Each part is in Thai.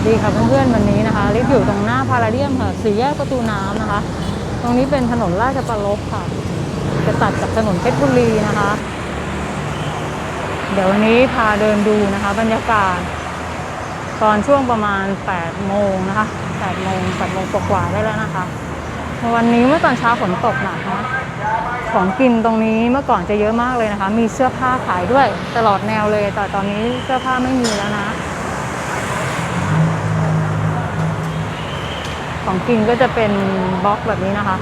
สดีค่ะเพื่อนๆวันนี้นะคะลิฟอยู่ตรงหน้าพาราเดียมค่ะสี่แยกประตูน้ำนะคะ ตรงนี้เป็นถนนราชประลบค่ะ จะตัดกับถนนเพชรบุรีนะคะ เดี๋ยววันนี้พาเดินดูนะคะ บรรยากาศ ตอนช่วงประมาณ8โมงนะคะ8โมง8โมงกว่าได้แล้วนะคะ วันนี้เมื่อตอนเช้าฝนตกหนักนะของกินตรงนี้เมื่อก่อนจะเยอะมากเลยนะคะ มีเสื้อผ้าขายด้วยตลอดแนวเลยแต่ตอนนี้เสื้อผ้าไม่มีแล้วนะ ของกินก็จะเป็นบล็อกแบบนี้นะคะ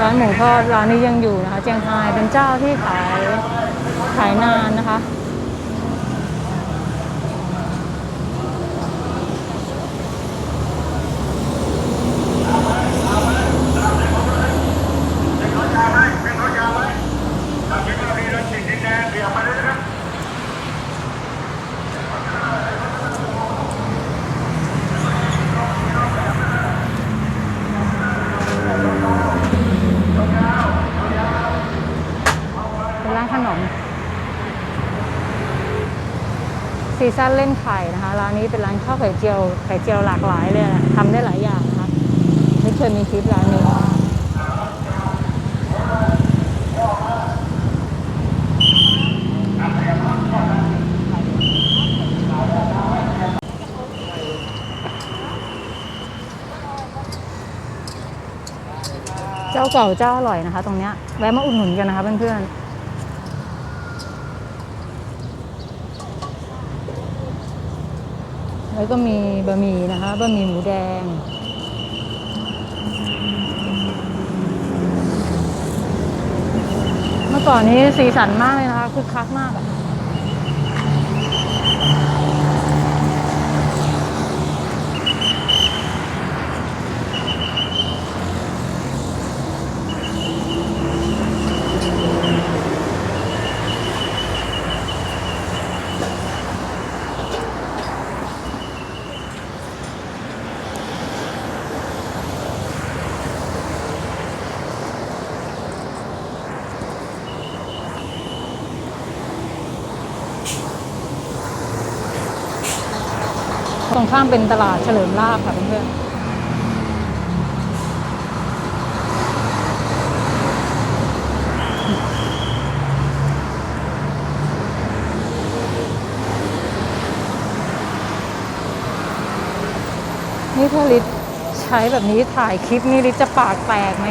ร้านหมูทอดร้านนี้ยังอยู่นะคะ เจียงไฮ้เป็นเจ้าที่ขายขายนานนะคะ เป็นร้านขนม ซั่นเล่นไข่นะคะร้านนี้เป็นร้านข้าวไข่เจียวไข่เจียวหลากหลายเลยอะทำได้หลายอย่างนะคะไม่เคยมีคลิปร้านนี้เจ้าเก่าเจ้าอร่อยนะคะ ตรงเนี้ยแวะมาอุดหนุนกันนะคะเพื่อนๆ แล้วก็มีบะหมี่นะคะบะหมี่หมูแดง เมื่อก่อนนี้สีสันมากเลยนะคะคึกคักมากอะ ข้ามเป็นตลาดเฉลิมลาบค่ะเพื่อนนี่ถ้าลิศใช้แบบนี้ถ่ายคลิปนี่ลิศจะปากแตกไหม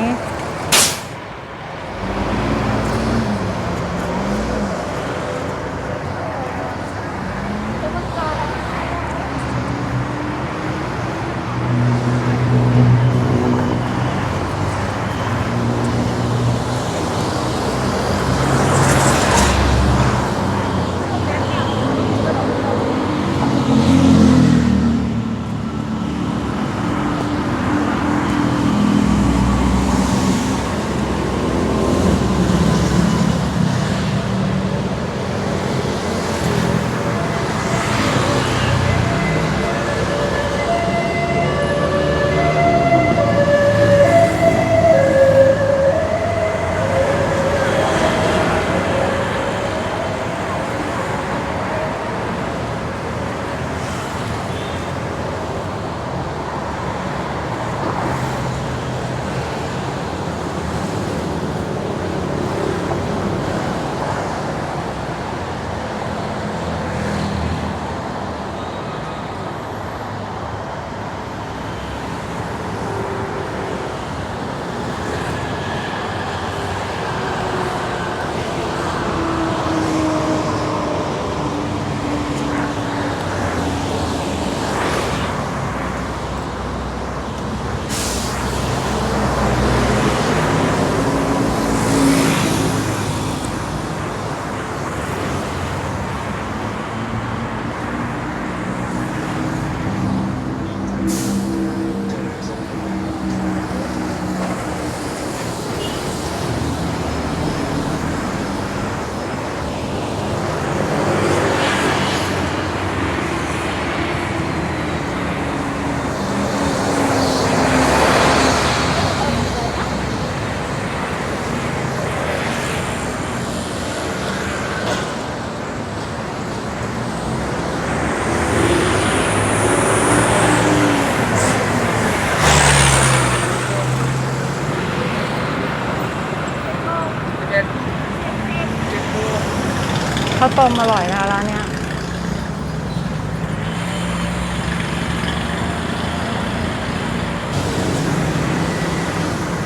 าวต้มอร่อยนะร้านเนี้ย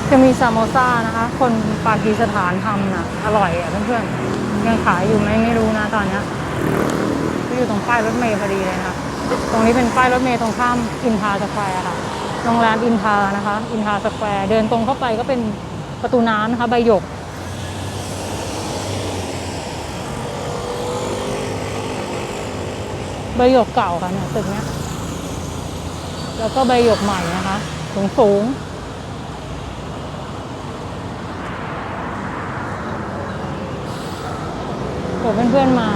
จะมีซามโมซ่านะคะ คนปากีสถานทำนะอร่อยอะเพื่อนๆยังขายอยู่ไหมไม่รู้นะตอนเนี้ยก็อยู่ตรงป้ายรถเมล์พอดีเลยนะคะตรงนี้เป็นป้ายรถเมล์ตรงข้ามอินทาสแควร์ค่ะโรงแรมอินทานะคะ อินทาสแควร์เดินตรงเข้าไปก็เป็นประตูน้ำนะคะใบหยก ใบหยกเก่าค่ะเนี่ยตึกเนี้ย แล้วก็ใบหยกใหม่นะคะสูงสูงๆเพื่อเพื่อนๆมา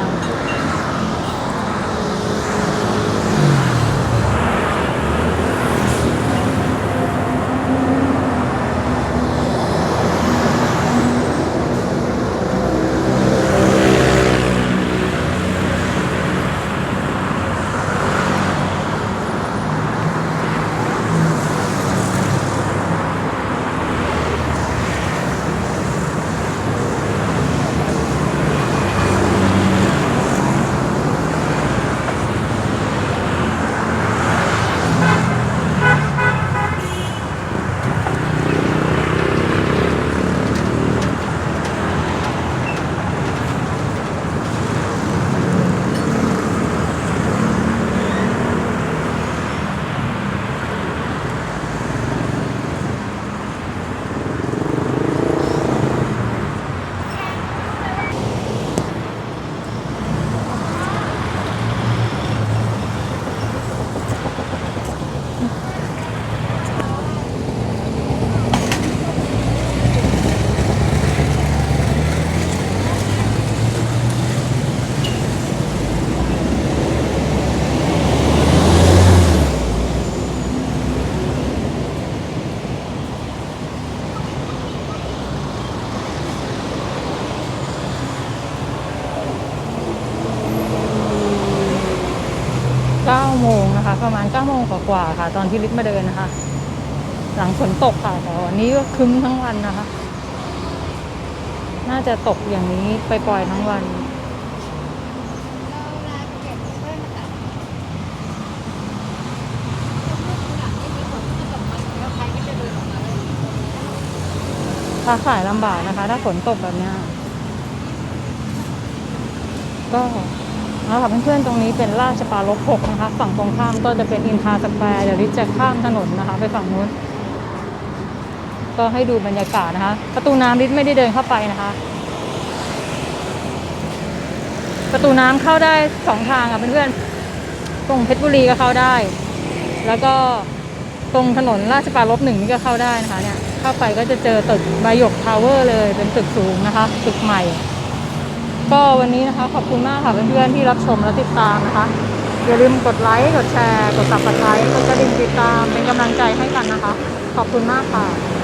ตอนที่ลิฟต์มาเดินนะคะ หลังฝนตกค่ะแต่วันนี้ก็คึ้มทั้งวันนะคะ น่าจะตกอย่างนี้ไปปล่อยทั้งวันค้าขายลำบากนะคะ ถ้าฝนตกแบบนี้ก็ เอาค่ะเพื่อนๆตรงนี้เป็นราชปารภหกนะคะ ฝั่งตรงข้ามก็จะเป็นอินทราสแควร์เดี๋ยวริจะข้ามถนนนะคะ ไปฝั่งนู้น ก็ให้ดูบรรยากาศนะคะ ประตูน้ำริไม่ได้เดินเข้าไปนะคะ ประตูน้ำเข้าได้สองทางอะเพื่อนๆตรงเพชรบุรีก็เข้าได้ แล้วก็ตรงถนนราชปารภหนึ่งนี่ก็เข้าได้นะคะเนี่ยเข้าไปก็จะเจอตึกบายกทาวเวอร์เลยเป็นตึกสูงนะคะ ตึกใหม่ ก็วันนี้นะคะขอบคุณมากค่ะเพื่อนๆที่รับชมและติดตามนะคะ อย่าลืมกดไลค์ กดแชร์ กด subscribe กดกระดิ่งติดตามเป็นกำลังใจให้กันนะคะ ขอบคุณมากค่ะ